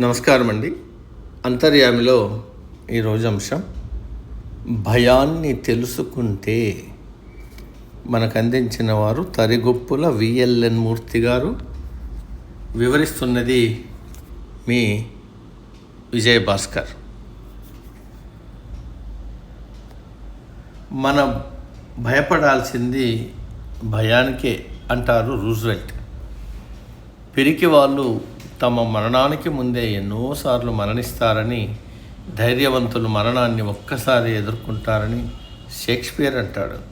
నమస్కారం అండి అంతర్యామిలో ఈరోజు అంశం భయాన్ని తెలుసుకుంటే మనకు అందించిన వారు తరిగొప్పుల విఎల్ఎన్ మూర్తి గారు వివరిస్తున్నది మీ విజయ భాస్కర్ మనం భయపడాల్సింది భయానికే అంటారు రూజ్వెల్ట్. పిరికి వాళ్ళు తమ మరణానికి ముందే ఎన్నోసార్లు మరణిస్తారని ధైర్యవంతులు మరణాన్ని ఒక్కసారి ఎదుర్కొంటారని షేక్స్పియర్ అంటాడు.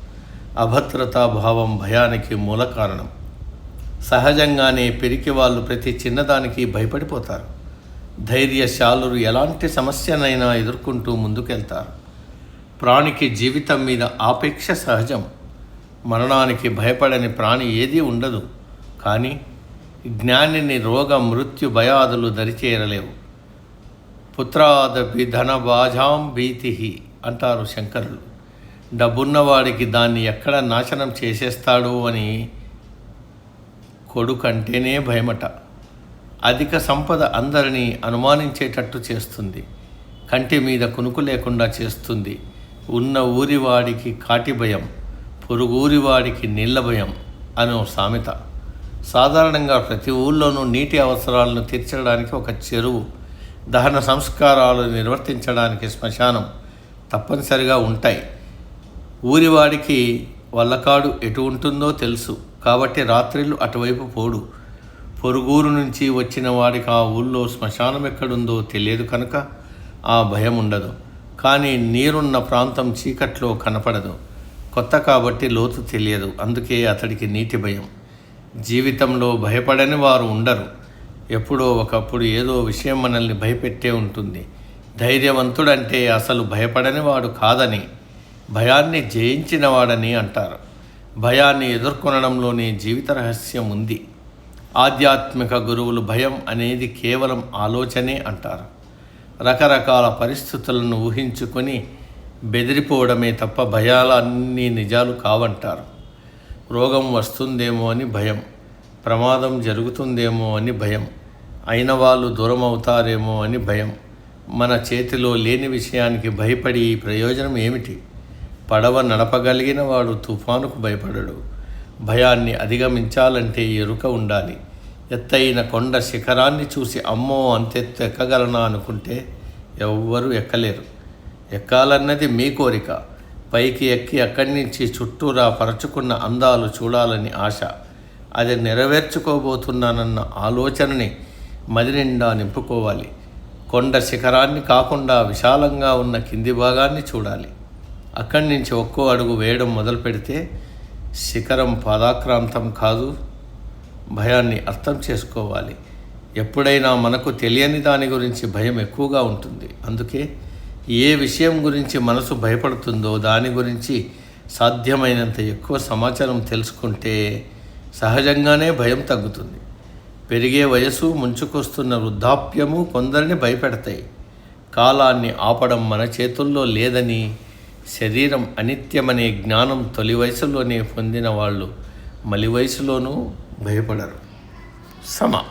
అభద్రతా భావం భయానికి మూల కారణం. సహజంగానే పెరికి వాళ్ళు ప్రతి చిన్నదానికి భయపడిపోతారు. ధైర్యశాలురు ఎలాంటి సమస్యనైనా ఎదుర్కొంటూ ముందుకెళ్తారు. ప్రాణికి జీవితం మీద ఆపేక్ష సహజం. మరణానికి భయపడని ప్రాణి ఏదీ ఉండదు. కానీ జ్ఞానిని రోగ మృత్యు భయాదులు దరిచేరలేవు. పుత్రాదపి ధనబాజాం భీతి అంటారు శంకరులు. డబ్బున్నవాడికి దాన్ని ఎక్కడ నాశనం చేసేస్తాడు అని కొడుకంటేనే భయమట. అధిక సంపద అందరినీ అనుమానించేటట్టు చేస్తుంది. కంటి మీద కునుకు లేకుండా చేస్తుంది. ఉన్న ఊరివాడికి కాటి భయం పొరుగురివాడికి నీళ్ళ భయం అనో సామెత. సాధారణంగా ప్రతి ఊళ్ళోనూ నీటి అవసరాలను తీర్చడానికి ఒక చెరువు దహన సంస్కారాలు నిర్వర్తించడానికి శ్మశానం తప్పనిసరిగా ఉంటాయి. ఊరివాడికి వల్లకాడు ఎటు ఉంటుందో తెలుసు కాబట్టి రాత్రిళ్ళు అటువైపు పోడు. పొరుగురు నుంచి వచ్చిన వాడికి ఆ ఊళ్ళో శ్మశానం ఎక్కడుందో తెలియదు కనుక ఆ భయం ఉండదు. కానీ నీరున్న ప్రాంతం చీకట్లో కనపడదు. కొత్త కాబట్టి లోతు తెలియదు అందుకే అతడికి నీటి భయం. జీవితంలో భయపడని వారు ఉండరు. ఎప్పుడో ఒకప్పుడు ఏదో విషయం మనల్ని భయపెట్టే ఉంటుంది. ధైర్యవంతుడంటే అసలు భయపడని వాడు కాదని భయాన్ని జయించినవాడని అంటారు. భయాన్ని ఎదుర్కొనడంలోనే జీవిత రహస్యం ఉంది. ఆధ్యాత్మిక గురువులు భయం అనేది కేవలం ఆలోచనే అంటారు. రకరకాల పరిస్థితులను ఊహించుకొని బెదిరిపోవడమే తప్ప భయాలు అన్నీ నిజాలు కావంటారు. రోగం వస్తుందేమో అని భయం ప్రమాదం జరుగుతుందేమో అని భయం అయిన వాళ్ళు దూరం అవుతారేమో అని భయం. మన చేతిలో లేని విషయానికి భయపడి ప్రయోజనం ఏమిటి? పడవ నడపగలిగిన వాడు తుఫానుకు భయపడడు. భయాన్ని అధిగమించాలంటే ఎరుక ఉండాలి. ఎత్తైన కొండ శిఖరాన్ని చూసి అమ్మో అంతెత్తు ఎక్కగలనా అనుకుంటే ఎవ్వరూ ఎక్కలేరు. ఎక్కాలన్నది మీ కోరిక. పైకి ఎక్కి అక్కడి నుంచి చుట్టూరా పరచుకున్న అందాలు చూడాలని ఆశ. అది నెరవేర్చుకోబోతున్నానన్న ఆలోచనని మదినిండా నింపుకోవాలి. కొండ శిఖరాన్ని కాకుండా విశాలంగా ఉన్న కింది భాగాన్ని చూడాలి. అక్కడి నుంచి ఒక్కో అడుగు వేయడం మొదలు పెడితే శిఖరం పాదాక్రాంతం కాదు భయాన్ని అర్థం చేసుకోవాలి. ఎప్పుడైనా మనకు తెలియని దాని గురించి భయం ఎక్కువగా ఉంటుంది. అందుకే ఏ విషయం గురించి మనసు భయపడుతుందో దాని గురించి సాధ్యమైనంత ఎక్కువ సమాచారం తెలుసుకుంటే సహజంగానే భయం తగ్గుతుంది. పెరిగే వయసు ముంచుకొస్తున్న వృద్ధాప్యము కొందరిని భయపెడతాయి. కాలాన్ని ఆపడం మన చేతుల్లో లేదని శరీరం అనిత్యమనే జ్ఞానం తొలి వయసులోనే పొందిన వాళ్ళు మలి వయసులోనూ భయపడరు. సమ